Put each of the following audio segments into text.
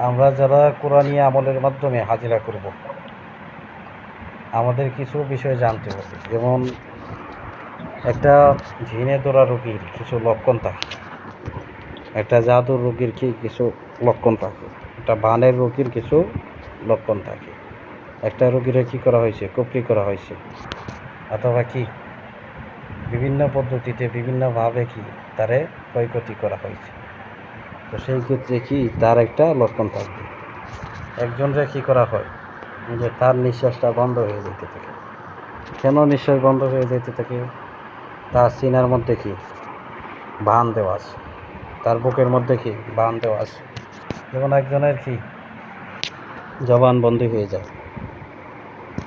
আমরা যারা কোরআনী আমলের মাধ্যমে হাজিরা করব, আমাদের কিছু বিষয় জানতে হবে। যেমন, একটা ঝিনে ধরা রোগীর কিছু লক্ষণ থাকে। একটা জাদুর রোগীর কি কিছু লক্ষণ থাকে? একটা বানের রোগীর কিছু লক্ষণ থাকে। একটা রোগীরে কি করা হয়েছে? কপরি করা হয়েছে। অথবা কি? বিভিন্ন পদ্ধতিতে, বিভিন্নভাবে কি তারে ক্ষয়ক্ষতি করা হয়েছে? তো সেই ক্ষেত্রে কি তার একটা লক্ষণ থাকবে। একজনরে কি করা হয়? যে তার নিঃশ্বাসটা বন্ধ হয়ে যেতে থাকে। কেন নিঃশ্বাস বন্ধ হয়ে যেতে থাকে? তার সিনার মধ্যে কি? বান দেওয়া আছে। তার বুকের মধ্যে কি? বান দেওয়া আছে। যেমন একজনের কি? জবান বন্ধ হয়ে যায়।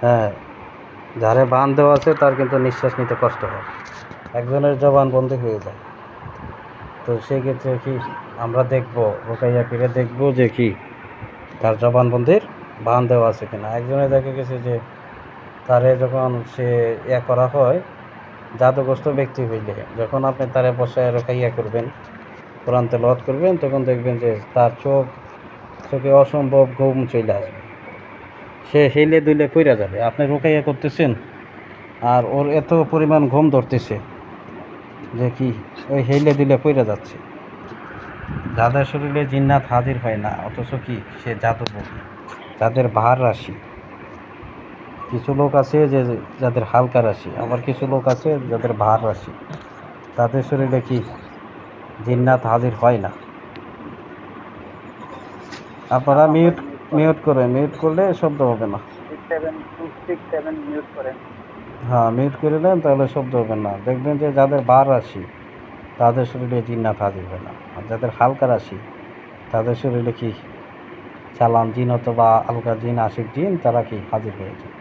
হ্যাঁ যারে বান দেওয়া আছে তার কিন্তু নিঃশ্বাস নিতে কষ্ট হয়। একজনের জবান বন্ধ হয়ে যায়। তো সেক্ষেত্রে কি আমরা দেখব, রোকাইয়া ফিরে দেখব যে কি তার জবানবন্দির বান দেওয়া আছে কিনা। একজনে দেখা গেছে যে তারে যখন সে ইয়া করা হয়, জাদুগ্রস্ত ব্যক্তি হইলে, যখন আপনি তারে বসায় রোকাইয়া করবেন, কোরআন তেলাওয়াত করবেন, তখন দেখবেন যে তার চোখ চোখে অসম্ভব ঘুম চলে আসবে। সে হেলে দুলে কইরা যাবে, আপনি রোকাইয়া করতেছেন, আর ওর এত পরিমাণ ঘুম ধরতেছে। যে কি, ওই হেলে দিলে পইরা যাচ্ছে। যাদের শরীরে জিন্নাত হাজির হয় না, অথচ কি, সে জাদুকর। যাদের ভার রাশি। কিছু লোক আছে যে, যাদের হালকা রাশি, আবার কিছু লোক আছে যাদের ভার রাশি। তাদের শরীরে কি, জিন্নাত হাজির হয় না। আপনারা মিউট মিউট করে মিউট করলে শব্দ হবে না। সিক্স সেভেন মিউট করেন। হ্যাঁ মিউট করে দেন তাহলে শব্দ হবে না। দেখবেন যে যাদের বার রাশি তাদের শরীরে জিন্নাত হাজির হয় না। আর যাদের হালকা রাশি তাদের শরীরে কি চালান জিন অথবা হালকা জিন, আশিক জিন, তারা কি হাজির হয়ে যায়?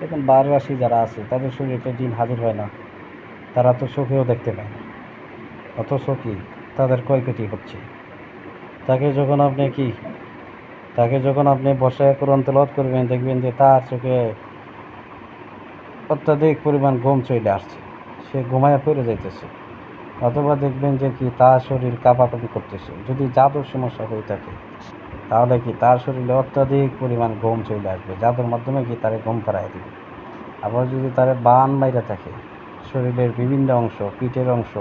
দেখুন বার রাশি যারা আছে, তাদের শরীরে তো জিন হাজির হয় না। তারা তো চোখেও দেখতে পায় না। অথচ কি? তাদের ক্ষয়ক্ষতি হচ্ছে। তাকে যখন আপনি কি? তাকে যখন আপনি বসায় কোরআন তেলাওয়াত করবেন, দেখবেন যে তার চোখে অত্যাধিক পরিমাণ ঘুম চলে আসছে। সে ঘুমায় পড়ে যাইতেছে। অথবা দেখবেন যে কি তার শরীর কাঁপাকাঁপি করতেছে। যদি জাদুর সমস্যা হয়ে থাকে, তাহলে কি তার শরীরে অত্যাধিক পরিমাণ ঘুম চলে আসবে? জাদুর মাধ্যমে কি তারে ঘুম পাড়াই দিবে? আবার যদি তারে বান মাইরা থাকে, শরীরের বিভিন্ন অংশ, পিঠের অংশ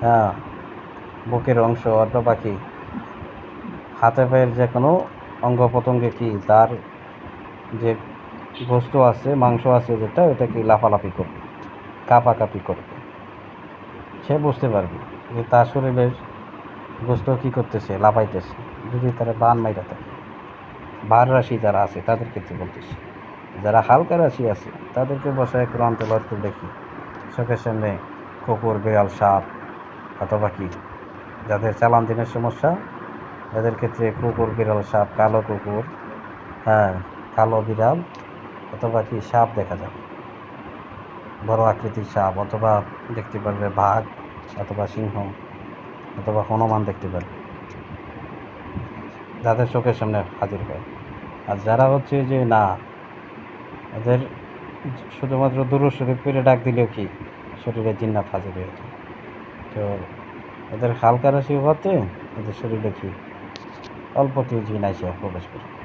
হ্যাঁ বুকের অংশ, অথবা কি হাতে পায়ের যে কোনো অঙ্গ প্রত্যঙ্গে কি তার যে গোস্ত আছে, মাংস আছে যেটা ওটা কি লাফালাফি করবে, কাঁপাকাঁপি করবে। সে বুঝতে পারবে যে তার শরীরের গোস্ত কী করতেছে, লাফাইতেছে। যদি তারা বান মাইরা থাকে, বার রাশি যারা আছে, তাদের ক্ষেত্রে বলতেছে। যারা হালকা রাশি আছে, তাদেরকে বসায় কোরআন তেলাওয়াত করে দেখি। চোখের সামনে কুকুর, বিড়াল, সাপ, অথবা কি? যাদের চালান দিনের সমস্যা এদের ক্ষেত্রে কুকুর, বিড়াল, সাপ, কালো কুকুর হ্যাঁ কালো বিড়াল অথবা কি সাপ দেখা যাবে। বড় আকৃতির সাপ অথবা দেখতে পারবে বাঘ অথবা সিংহ অথবা হনুমান দেখতে পারবে। যাদের চোখের সামনে হাজির হয়। আর যারা হচ্ছে যে না এদের শুধুমাত্র দূর শরীর করে ডাক দিলেও কি শরীরে জিন্নাত হাজির হয়ে যায়। তো এদের হালকা রাশি হওয়াতে এদের শরীরে কি অল্পতেই জিন আসে প্রবেশ করে।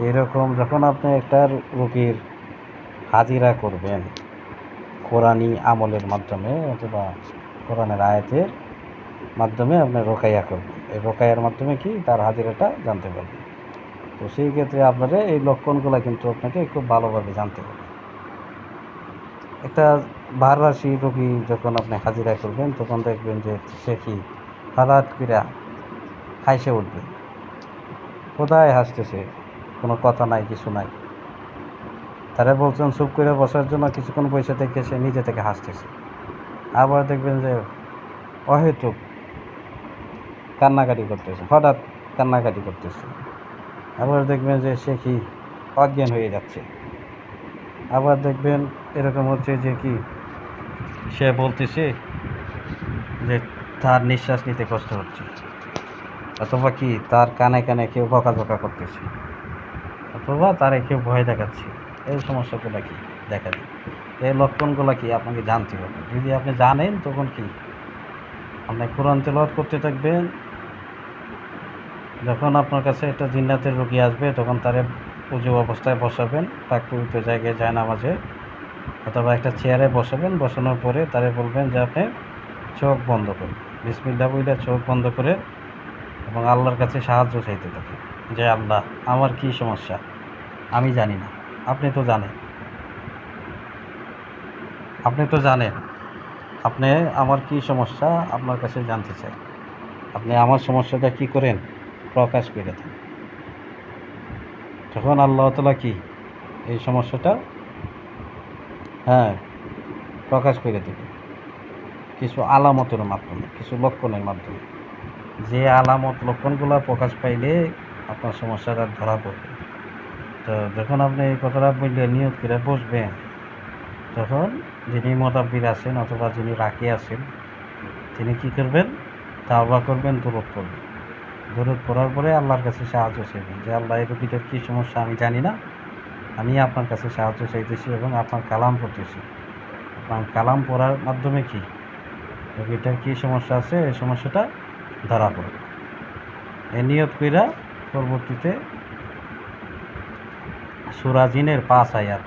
এরকম যখন আপনি একটা রোগীর হাজিরা করবেন কোরআনি আমলের মাধ্যমে অথবা কোরআনের আয়াতের মাধ্যমে আপনি রোকাইয়া করবেন। এই রোকাইয়ার মাধ্যমে কি? তার হাজিরাটা জানতে পারবেন। তো সেই ক্ষেত্রে আপনারা এই লক্ষণগুলো কিন্তু আপনাকে খুব ভালোভাবে জানতে হবে। একটা বার রাশি রোগী যখন আপনি হাজিরা করবেন, তখন দেখবেন যে সে কি হঠাৎ করে হাসে উঠবে। কোথায় হাসতেছে? কোনো কথা নাই, কিছু নাই। তারা বলছেন, চুপ করে বসার জন্য কিছুক্ষণ বসে থেকে সে নিজে থেকে হাসতেছে। আবার দেখবেন যে অহেতুক কান্নাকাটি করতেছে, হঠাৎ কান্নাকাটি করতেছে। আবার দেখবেন যে সে কি অজ্ঞান হয়ে যাচ্ছে। আবার দেখবেন এরকম হচ্ছে যে কি সে বলতেছে যে তার নিঃশ্বাস নিতে কষ্ট হচ্ছে, অথবা কি তার কানে কানে কেউ বকা বকাঝকা করতেছে। অথবা তারে কেউ ভয় দেখাচ্ছে, এই সমস্যাগুলো কি? দেখা যায় এই লক্ষণগুলো কি আপনাকে জানতে হবে? যদি আপনি জানেন, তখন কি? আপনি কোরআন তেলাওয়াত করতে থাকবেন। যখন আপনার কাছে একটা জিন্নাতের রোগী আসবে, তখন তারে পুজো অবস্থায় বসাবেন তার পবিত্র জায়গায় যায় নামাজে, অথবা একটা চেয়ারে বসাবেন। বসানোর পরে তারে বলবেন যে, আপনি চোখ বন্ধ করুন। বিসমিল্লা বইলে চোখ বন্ধ করে এবং আল্লাহর কাছে সাহায্য চাইতে থাকেন। যে, আল্লাহ, আমার কি সমস্যা? আমি জানি না। আপনি তো জানেন। আপনি তো জানেন। আপনি আমার কি সমস্যা? আপনার কাছে জানতে চাই। আপনি আমার সমস্যাটা কি করেন? প্রকাশ করে দেন। তখন আল্লাহ তালা কি? এই সমস্যাটা হ্যাঁ প্রকাশ করে দেবে কিছু আলামতের মাধ্যমে, কিছু লক্ষণের মাধ্যমে। যে আলামত, লক্ষণগুলো প্রকাশ পাইলে আপনার সমস্যাটা ধরা পড়বে। তো যখন আপনি এই কথাটা বললে নিয়োগ করে বসবেন, তখন যিনি মোতাব্বির আছেন অথবা যিনি রাখি আছেন, তিনি কি করবেন? তাওবা করবেন দূরত করবেন দূরত পড়ার পরে আল্লাহর কাছে সাহায্য চাইবেন যে, আল্লাহ এই রোগীটার কী সমস্যা আমি জানি না। আমি আপনার কাছে সাহায্য চাইতেছি এবং আপনার কালাম পড়তেছি। আপনার কালাম পড়ার মাধ্যমে কি? রোগীটার কী সমস্যা আছে? এই সমস্যাটা ধরা পড়বে। এ নিয়ত কইরা পরবর্তীতে সুরাজিনের পাঁচ আয়াত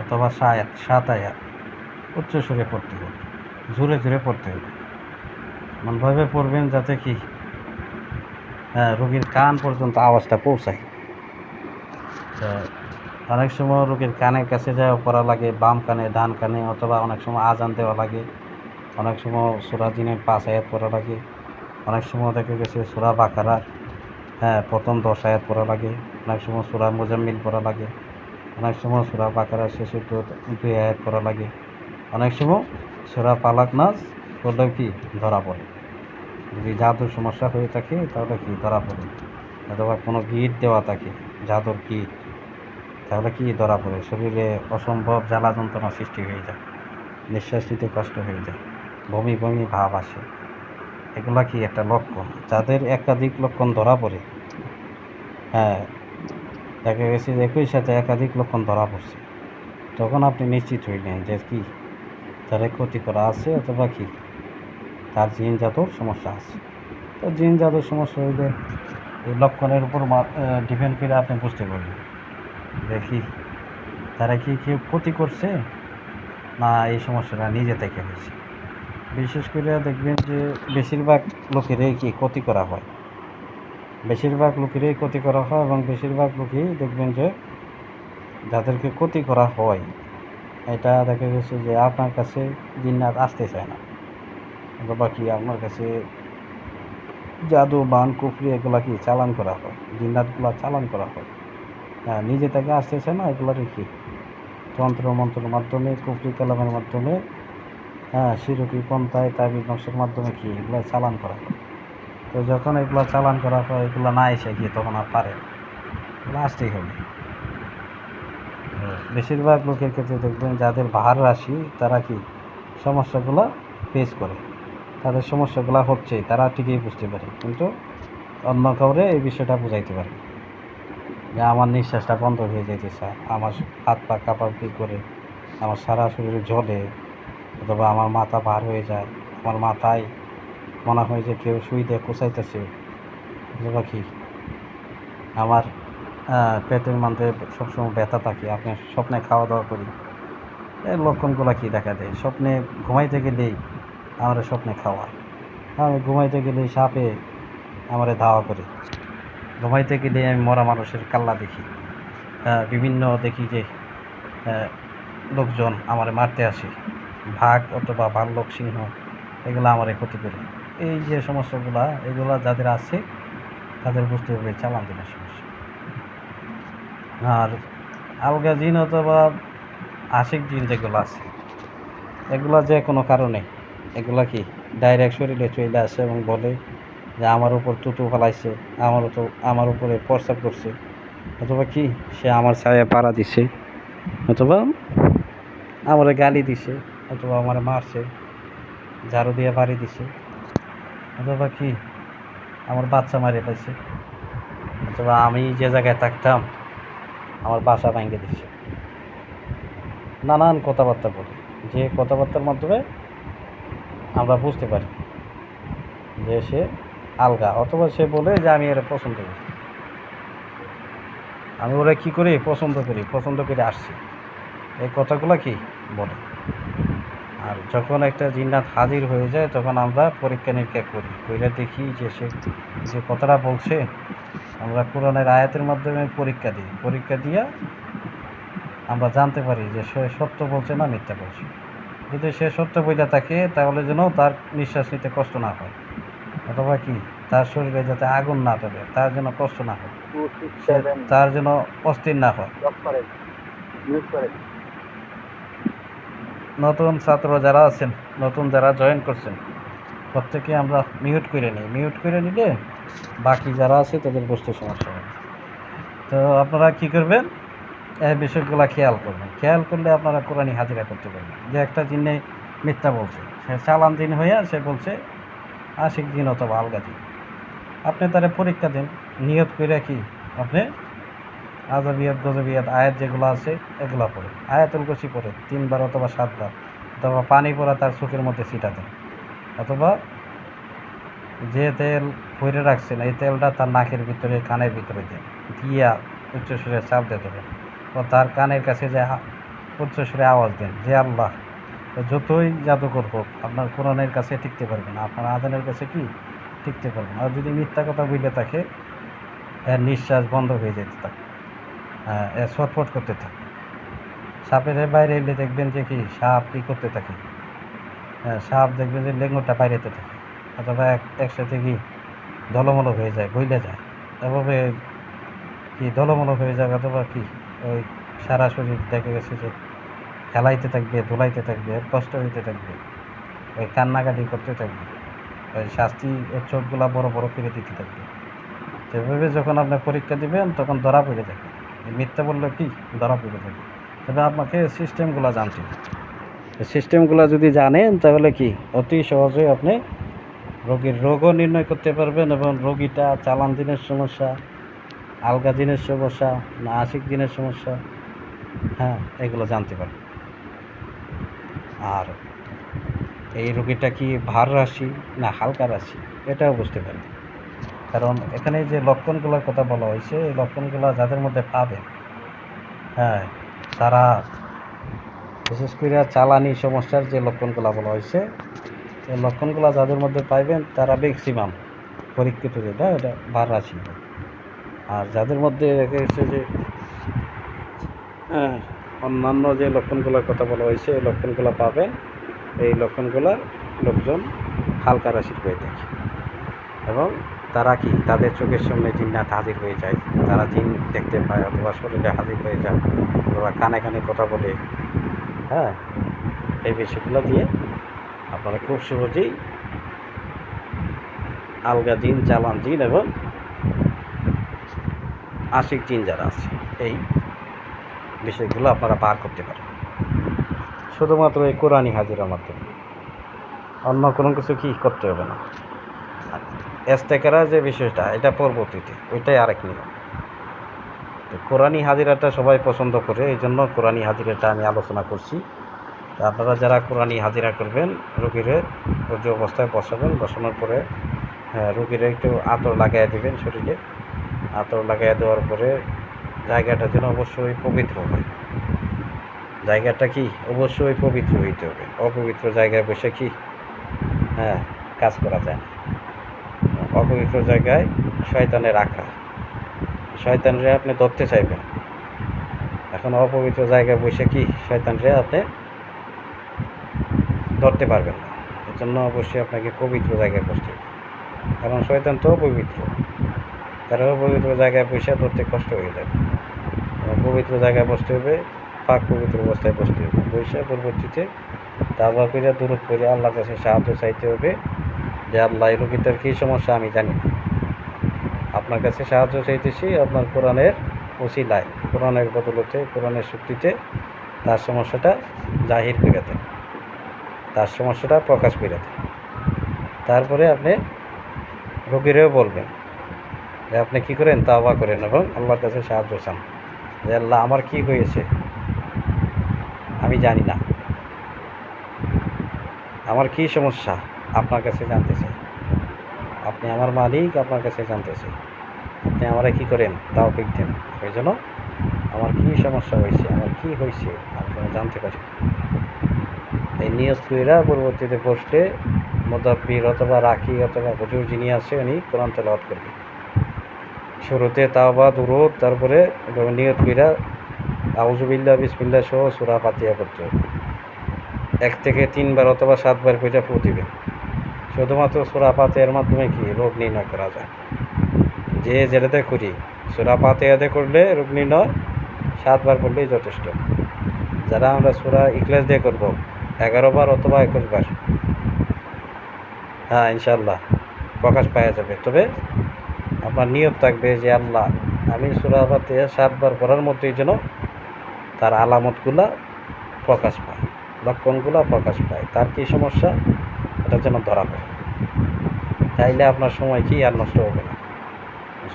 অথবা সায়াত, সাত আয়াত উচ্চ সুরে পড়তে হবে। জোরে জোরে পড়তে হবে। এমনভাবে পড়বেন যাতে কি হ্যাঁ রোগীর কান পর্যন্ত আওয়াজটা পৌঁছায়। অনেক সময় রোগীর কানের কাছে যাওয়া পড়া লাগে, বাম কানে, ডান কানে, অথবা অনেক সময় আজান দেওয়া লাগে। অনেক সময় সুরাজিনের পাঁচ আয়াত পড়া লাগে। অনেক সময় দেখা গেছে সুরা বাকারার হ্যাঁ প্রথম দশ আয়াত পড়া লাগে, অনেক সময় সুরা মোজাম্মিল পড়া লাগে, অনেক সময় সুরা বাকারার শেষে দুই আয়াত পড়া লাগে, অনেক সময় সুরা পালাক নাচ করলেও কি ধরা পড়ে। যদি জাদুর সমস্যা হয়ে থাকে, তাহলে কি ধরা পড়ে? অথবা কোনো গিট দেওয়া থাকে, জাদুর গিট, তাহলে কি ধরা পড়ে? শরীরে অসম্ভব জ্বালা যন্ত্রণা সৃষ্টি হয়ে যায়, নিঃশ্বাস নিতে কষ্ট হয়ে যায়, বমি বমি ভাব আসে। এগুলা কি একটা লক্ষণ? যাদের একাধিক লক্ষণ ধরা পড়ে। হ্যাঁ দেখা গেছে যে একই সাথে একাধিক লক্ষণ ধরা পড়ছে। তখন আপনি নিশ্চিত হইলেন যে কি? তাদের ক্ষতি করা আছে অথবা কি? তার জিন জাতর সমস্যা আছে। তো জিন জাতর সমস্যা হইলে এই লক্ষণের উপর ডিপেন্ড করে আপনি বুঝতে পারবেন যে কি? তারা কি কেউ ক্ষতি করছে? না, এই সমস্যাটা নিজে থেকে হয়েছে। বিশেষ করে দেখবেন যে বেশিরভাগ লোকেরই কি ক্ষতি করা হয়? বেশিরভাগ লোকেরই ক্ষতি করা হয় এবং বেশিরভাগ লোকই দেখবেন যে যাদেরকে ক্ষতি করা হয়, এটা দেখা গেছে যে আপনার কাছে জিন্নাত আসতে চায় না। অথবা কি আপনার কাছে জাদু, বান, কুফরি এগুলা কি চালান করা হয়? দিন জিন্নাতগুলা চালান করা হয়। হ্যাঁ নিজে থেকে আসতেছে না এগুলো কি? তন্ত্র, মন্ত্রের মাধ্যমে, কুফরি, কালামের মাধ্যমে হ্যাঁ সিরকি পন্থায় তাবিজ নকশের মাধ্যমে কি এগুলো চালান করা? তো যখন এগুলো চালান করা হয় এগুলো না এসে গিয়ে তখন আর পারে আসতেই হবে। বেশিরভাগ লোকের ক্ষেত্রে দেখবেন যাদের ভার রাশি তারা কি সমস্যাগুলো ফেস করে। তাদের সমস্যাগুলো হচ্ছে তারা ঠিকই বুঝতে পারে। কিন্তু অন্য কাউরে এই বিষয়টা বুঝাইতে পারে যে আমার নিঃশ্বাসটা বন্ধ হয়ে যেতেছে আমার হাত পা কাঁপাকাঁপি করে আমার সারা শরীরে জ্বলে অথবা আমার মাথা ভার হয়ে যায়, আমার মাথায় মনে হয় যে কেউ সুই দিয়ে কোচাইতেছে। অথবা কি? আমার পেটের মধ্যে সবসময় ব্যথা থাকে, আপনি স্বপ্নে খাওয়া দাওয়া করি। এই লক্ষণগুলো কি দেখা দেয়? স্বপ্নে ঘুমাইতে গেলেই আমার স্বপ্নে খাওয়া আমি ঘুমাইতে গেলেই সাপে আমারে ধাওয়া করে। ঘুমাইতে গেলে আমি মরা মানুষের কাল্লা দেখি। বিভিন্ন দেখি যে লোকজন আমার মারতে আসে। ভাগ অথবা ভাল্লুক সিংহ, এগুলো আমারে ক্ষতি করে। এই যে সমস্যাগুলা, এগুলা যাদের আছে, তাদের বুঝতে হবে চালান দিনের সমস্যা। আর আলগা জিন অথবা আশিক জিন যেগুলো আছে, এগুলা যে কোনো কারণে, এগুলা কি ডাইরেক্ট শরীরে চলে আসে এবং বলে যে আমার উপর তুতু ফেলাইছে, আমার তো, আমার উপরে প্রস্রাব করছে, অথবা কি সে আমার ছায়া পাড়া দিছে, অথবা আমার গালি দিছে। অথবা আমার মারছে, ঝাড়ু দিয়ে বাড়ি দিছে। অথবা কি, আমার বাচ্চা মারে পাইছে অথবা আমি যে জায়গায় থাকতাম, আমার বাসা ভেঙে দিচ্ছে নানান কথাবার্তা বলে। যে কথাবার্তার মাধ্যমে আমরা বুঝতে পারি যে সে আলগা, অথবা সে বলে যে আমি এরা পছন্দ করি। আমি ওরা কি করি? পছন্দ করি, পছন্দ করে আসছি। এই কথাগুলো কি বলে? আর যখন একটা জিন্নাত হাজির হয়ে যায় তখন আমরা পরীক্ষা নিরীক্ষা করি। কইরা দেখি যে সে যে কথাটা বলছে আমরা কোরআনের আয়াতের মাধ্যমে পরীক্ষা দিই। পরীক্ষা দিয়া আমরা জানতে পারি যে সে সত্য বলছে না মিথ্যা বলছে। যদি সে সত্য বইটা থাকে তাহলে যেন তার নিঃশ্বাস নিতে কষ্ট না হয়। অথবা কি? তার শরীরে যাতে আগুন না ধরে তার যেন কষ্ট না হয়। তার যেন অস্থির না হয় লক করেন মিউট করেন নতুন ছাত্র যারা আছেন, নতুন যারা জয়েন করছেন প্রত্যেকে আমরা মিউট করে নিই। মিউট করে নিলে বাকি যারা আছে তাদের বুঝতে সমস্যা হবে। তো আপনারা কি করবেন? এই বিষয়গুলো খেয়াল করবেন। খেয়াল করলে আপনারা কোরআনই হাজিরা করতে পারবেন। যে একটা জিনে মিথ্যা বলছে, সে চালান দিন হইয়া সে বলছে, আশিক দিন অথবা আলগা দিন আপনি তারা পরীক্ষা দিন, নিয়ত করে কি আপনি আজবিয়াত, গজবিয়াত আয়াত যেগুলো আছে, এগুলো পড়ে। আয়াতুল কষি পড়ে, তিনবার অথবা সাতবার। অথবা পানি পড়া তার চোখের মধ্যে ছিটা দেন অথবা যে তেল ভরে রাখছেন, এই তেলটা তার নাকের ভিতরে, কানের ভিতরে দেন দিয়া উচ্চস্বরে চাপ দিতে হবে ও তার কানের কাছে যে উচ্চস্বরে আওয়াজ দেন যে আল্লাহ, যতই জাদুকর হোক, আপনার কোরআনের কাছে টিকতে পারবেন আপনার আদানের কাছে কি? টিকতে পারবেন আর যদি মিথ্যা কথা বলে থাকে, এর নিঃশ্বাস বন্ধ হয়ে যেতে থাকে। ছটফট করতে থাকে। সাপের বাইরে এলে দেখবেন যে কি, সাপ কী করতে থাকে? হ্যাঁ সাপ দেখবেন যে লেঙ্গুরটা বাইরেতে থাকে, অথবা এক, একসাথে কি দলমল হয়ে যায়, বইলে যায়। এভাবে কি দলমল হয়ে যায় অথবা কি ওই সারা শরীর দেখা গেছে যে খেলাইতে থাকবে দোলাইতে থাকবে কষ্ট হইতে থাকবে, ওই কান্নাকাটি করতে থাকবে, ওই শাস্তি ওর চোখগুলা বড় বড় করে দিতে থাকবে। সেভাবে যখন আপনি পরীক্ষা দিবেন, তখন ধরা পড়ে এই মিথ্যা বললে কি? ধরা পড়ে যাবে তবে আপনাকে সিস্টেমগুলো জানতে সিস্টেমগুলো যদি জানেন, তাহলে কি? অতি সহজে আপনি রোগীর রোগও নির্ণয় করতে পারবেন এবং রোগীটা চালান দিনের সমস্যা, আলগা দিনের সমস্যা না আশিক দিনের সমস্যা হ্যাঁ এগুলো জানতে পারবেন আর এই রোগীটা কি ভার রাশি না হালকা রাশি? এটাও বুঝতে পারবেন। কারণ এখানে যে লক্ষণগুলোর কথা বলা হয়েছে এই লক্ষণগুলো যাদের মধ্যে পাবেন হ্যাঁ তারা বিশেষ করে চালানি সমস্যার যে লক্ষণগুলো বলা হয়েছে এই লক্ষণগুলো যাদের মধ্যে পাইবেন তারা ম্যাক্সিমাম পরীক্ষিত যেটা এটা বার রাশি আর যাদের মধ্যে দেখা গেছে যে হ্যাঁ, অন্যান্য যে লক্ষণগুলোর কথা বলা হয়েছে এই লক্ষণগুলো পাবেন এই লক্ষণগুলো লোকজন হালকা রাশির হয়ে থাকে। এবং তারা কি? তাদের চোখের সামনে জিন্নাত হাজির হয়ে যায়। তারা জিন দেখতে পায় অথবা শরীরে হাজির হয়ে যায় অথবা কানে কানে কথা বলে। হ্যাঁ এই বিষয়গুলো দিয়ে আপনারা খুব সহজেই আলগা জিন, চালান জিন এবং আশিক জিন যারা আছে, এই বিষয়গুলো আপনারা পার করতে পারেন। শুধুমাত্র এই কোরআনই হাজিরার মাধ্যমে। অন্য কোনো কিছু কি করতে হবে না। এস্তেকারা যে বিষয়টা, এটা পরবর্তীতে ওইটাই আরেক নিয়ম। তো কোরআনি হাজিরাটা সবাই পছন্দ করে, এই জন্য কোরআনি হাজিরাটা আমি আলোচনা করছি। আপনারা যারা কোরআনি হাজিরা করবেন, রোগীরে যে অবস্থায় বসাবেন, বসানোর পরে হ্যাঁ রোগীরে একটু আতর লাগাই দেবেন শরীরে। আতর লাগাই দেওয়ার পরে জায়গাটা যেন অবশ্যই পবিত্র হয়। জায়গাটা কি? অবশ্যই পবিত্র হইতে হবে। অপবিত্র জায়গায় বসে কি হ্যাঁ কাজ করা যায় না। অপবিত্র জায়গায় শয়তানের রাখা শয়তানরে আপনি ধরতে চাইবেন। এখন অপবিত্র জায়গায় বসে কি শয়তানরে আপনি ধরতে পারবেন না? এর জন্য অবশ্যই আপনাকে পবিত্র জায়গায় বসতে কারণ শয়তান তো অপবিত্র। তারা অপবিত্র জায়গায় বসে ধরতে কষ্ট হয়ে যাবে পবিত্র জায়গায় বসতে হবে, পাক পবিত্র অবস্থায় বসতে হবে। বসে পরবর্তীতে দাবা করে দূর করে আল্লাহর কাছে সাহায্য চাইতে হবে। যে আল্লাহ এই রোগীটার কী সমস্যা আমি জানি আপনার কাছে সাহায্য চাইতেছি আপনার কোরআনের ওসিলায়, কোরআনের বদলতে, কোরআনের শক্তিতে তার সমস্যাটা জাহির করে দেন, তার সমস্যাটা প্রকাশ করে দেন। তারপরে আপনি রোগীরেও বলবেন যে আপনি কী করেন? তাওবা করেন এবং আল্লাহর কাছে সাহায্য চান। যে আল্লাহ, আমার কি হয়েছে? আমি জানি না। আমার কি সমস্যা? আপনার কাছে জানতে চাই। আপনি আমার মালিক, আপনার কাছে জানতে চাই। আপনি আমারে কি করেন? তাও দেন। এই জন্য আমার কি সমস্যা হয়েছে, আমার কি হয়েছে, আমি যেন জানতে পারি। এই নিয়ত কইরা পরবর্তীতে বসলে মোদাব্বির অথবা রাখি অথবা হুজুর যিনি আছে, উনি কোরআন তেলাওয়াত করবে শুরুতে তাও তাওবা, দুরুদ, তারপরে নিয়ত কইরা আউজুবিল্লাহ বিসমিল্লাহ সহ সুরা পাতিয়া করতে এক থেকে তিনবার অথবা সাতবার কইটা ফু দিবেন। শুধুমাত্র সুরা পাতিয়ার মাধ্যমে কি রোগ নির্ণয় করা যায়? যে যেটাতে করি সুরা পাতিয়াতে করলে রোগ নির্ণয় সাতবার করলেই যথেষ্ট। যারা আমরা সুরা ইকলাস দিয়ে করব, এগারো বার অথবা একুশ বার। হ্যাঁ ইনশাল্লাহ প্রকাশ পাওয়া যাবে। তবে আপনার নিয়ত থাকবে যে আল্লাহ, আমি সুরা পাতিয়া সাতবার করার মধ্যেই যেন তার আলামতগুলা প্রকাশ পায়, লক্ষণগুলো প্রকাশ পায়। তার কী সমস্যা? এটা যেন ধরা পড়ে। তাইলে আপনার সময় কি আর নষ্ট হবে না।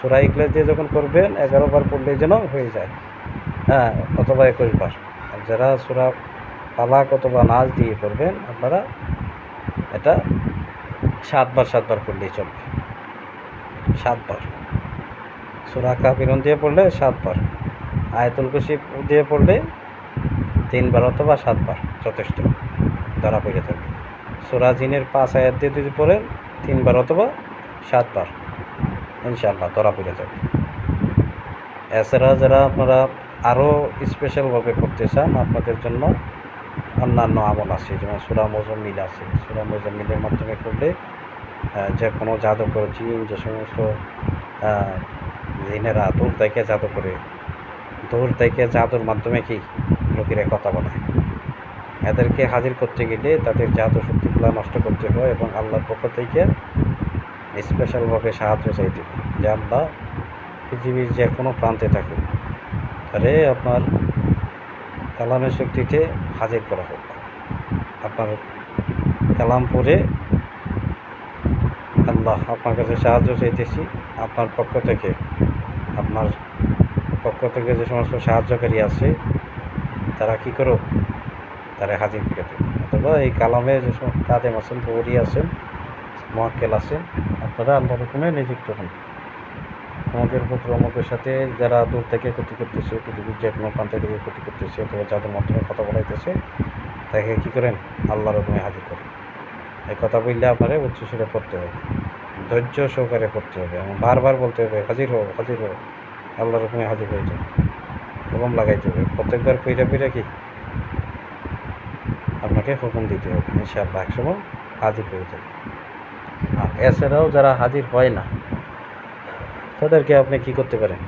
সুরা ইকলাস দিয়ে যখন করবেন, এগারো বার পড়লেই যেন হয়ে যায়। হ্যাঁ অথবা একুশ বার। আর যারা সুরা পালাক অথবা নাচ দিয়ে করবেন, আপনারা এটা সাতবার সাতবার পড়লেই চলবে। সাতবার সুরা কাপিরন দিয়ে পড়লে সাতবার আয়তুল কুশি দিয়ে পড়লে তিনবার অথবা সাতবার যথেষ্ট। ধরা পড়ে থাকবে। সুরা জিনের পাঁচ আয়াত দিয়ে যদি পড়েন, তিনবার অথবা সাতবার, ইনশাআল্লাহ, ধরা পড়ে যাবে। এছাড়া যারা আপনারা আরও স্পেশালভাবে করতে চান, আপনাদের জন্য অন্যান্য আমল আছে, যেমন সুরা মজম্মিল আছে। সুরা মজম্মিলের মাধ্যমে করলে যে কোনো জাদুকর জিন, যে সমস্ত জিনেরা দূর থেকে জাদু করে, দূর থেকে জাদুর মাধ্যমে কি লোকেরা কথা বলে? এদেরকে হাজির করতে গেলে তাদের জাদু শক্তিগুলো নষ্ট করতে হয় এবং আল্লাহর পক্ষ থেকে স্পেশালভাবে সাহায্য চাইতে হয়। যে আল্লাহ পৃথিবীর যে কোনো প্রান্তে থাকে তাহলে আপনার কালামের শক্তিতে হাজির করা হোক। আপনার কালাম পড়ে আল্লাহ আপনার কাছে সাহায্য চাইতেছি, আপনার পক্ষ থেকে, আপনার পক্ষ থেকে যে সমস্ত সাহায্যকারী আছে, তারা কি করো তারা হাজির দেবে। অথবা এই কালামে যে সমস্ত কাদেম আছেন গৌরী আছেন মহাক্কেল আছেন আপনারা আল্লাহ রকমে নিযুক্ত হন। আমাদের পুত্র আমাদের সাথে যারা দূর থেকে ক্ষতি করতেছে, পৃথিবীর যে কোনো প্রান্তে থেকে ক্ষতি করতেছে, অথবা যাদের মাধ্যমে কথা বলাইতেছে, তাকে কী করেন? আল্লাহ রকমে হাজির করেন। এই কথা বললে আপনারা উচ্চস্বরে পড়তে হবে, ধৈর্য সহকারে পড়তে হবে, এবং বারবার বলতে হবে, হাজির হো হাজির হো আল্লাহ রকমে হাজির হয়ে যাবে এবং লাগাইতে হবে। প্রত্যেকবার কইরা কইরা কি? আপনাকে হুকুম দিতে হবে। ইনশাআল্লাহ, একসময় হাজির হয়ে যাবে। আর এছাড়াও যারা হাজির হয় না, তাদেরকে আপনি কি করতে পারেন?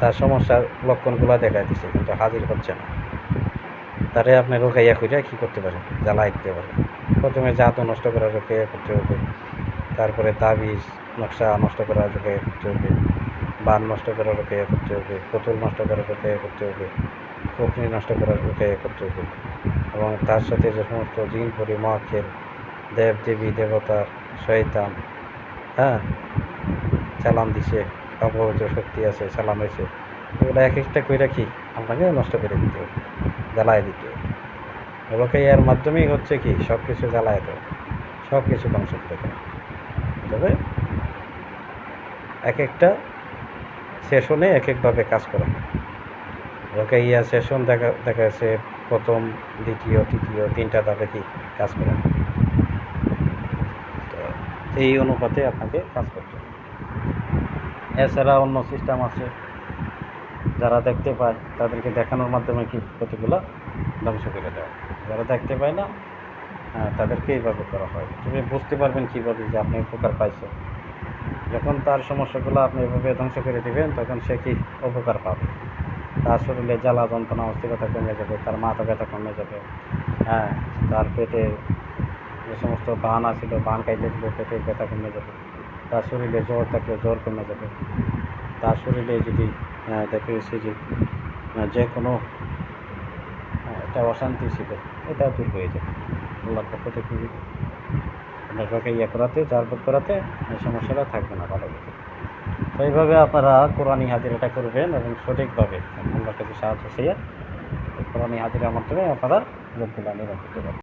তার সমস্যার লক্ষণগুলো দেখা দিচ্ছে কিন্তু হাজির হচ্ছে না। তারে আপনি রোকাইয়া কইরা কী করতে পারেন? জ্বালা দিতে পারেন। প্রথমে জাত নষ্ট করা রোকাইয়া করতে হবে। তারপরে তাবিজ, নকশা নষ্ট করা রোকাইয়া করতে হবে। বান নষ্ট করা রোকাইয়া করতে হবে। পুতুল নষ্ট করা রোকাইয়া করতে হবে। পুকুরি নষ্ট করার রোকাইয়া করতে হবে। এবং তার সাথে যে সমস্ত জিন, পরি মহাক্ষের দেব, দেবী, দেবতা, শয়তান হ্যাঁ চালান দিছে, অপবিত্র শক্তি আছে, চালান হয়েছে। এগুলো এক একটা কইরা কি আপনাকে নষ্ট করে দিতে, জ্বালায় দিতে। এগুলোকে এর মাধ্যমেই হচ্ছে কি সব কিছু জ্বালায় দেয় সব কিছু ধ্বংস করে দেয়। তবে এক একটা সেশনে এক একভাবে কাজ করা। হয় ওকে ইয়া সেশন দেখা দেখা যাচ্ছে প্রথম, দ্বিতীয়, তৃতীয়, তিনটা ধাপে কি কাজ করা। তো এই অনুপাতে আপনাকে কাজ করতে হবে। এছাড়া অন্য সিস্টেম আছে। যারা দেখতে পায়, তাদেরকে দেখানোর মাধ্যমে কি ক্ষতিগুলো ধ্বংস করে দেওয়া যারা দেখতে পায় না তাদেরকে এইভাবে করা হয়। তুমি বুঝতে পারবেন কীভাবে যে আপনি উপকার পাইছেন। যখন তার সমস্যাগুলো আপনি এভাবে ধ্বংস করে দেবেন, তখন সে কি উপকার পাবে? তার শরীরে জ্বালা যন্ত্রণা অস্থিরতা কমে যাবে তার মাথা ব্যথা কমে যাবে হ্যাঁ তার পেটে যে সমস্ত বান আছিল বান খাইতে দিলে পেটের ব্যথা কমে যাবে তার শরীরে জ্বর থাকলে জ্বর কমে যাবে তার শরীরে যদি আহ, দেখা গেছে যে যে কোনো একটা অশান্তি ছিল এটা দূর হয়ে যাবে। আল্লাহর পক্ষ থেকে ইয়ে করাতে জারবত করাতে সমস্যাটা থাকবে না ভালো তো এইভাবে আপনারা কোরআনী হাজিরাটা করবেন এবং সঠিকভাবে আল্লাহ কাছে সাহায্য চেয়ে কোরআনী হাজিরার মাধ্যমে আপনারা পারবেন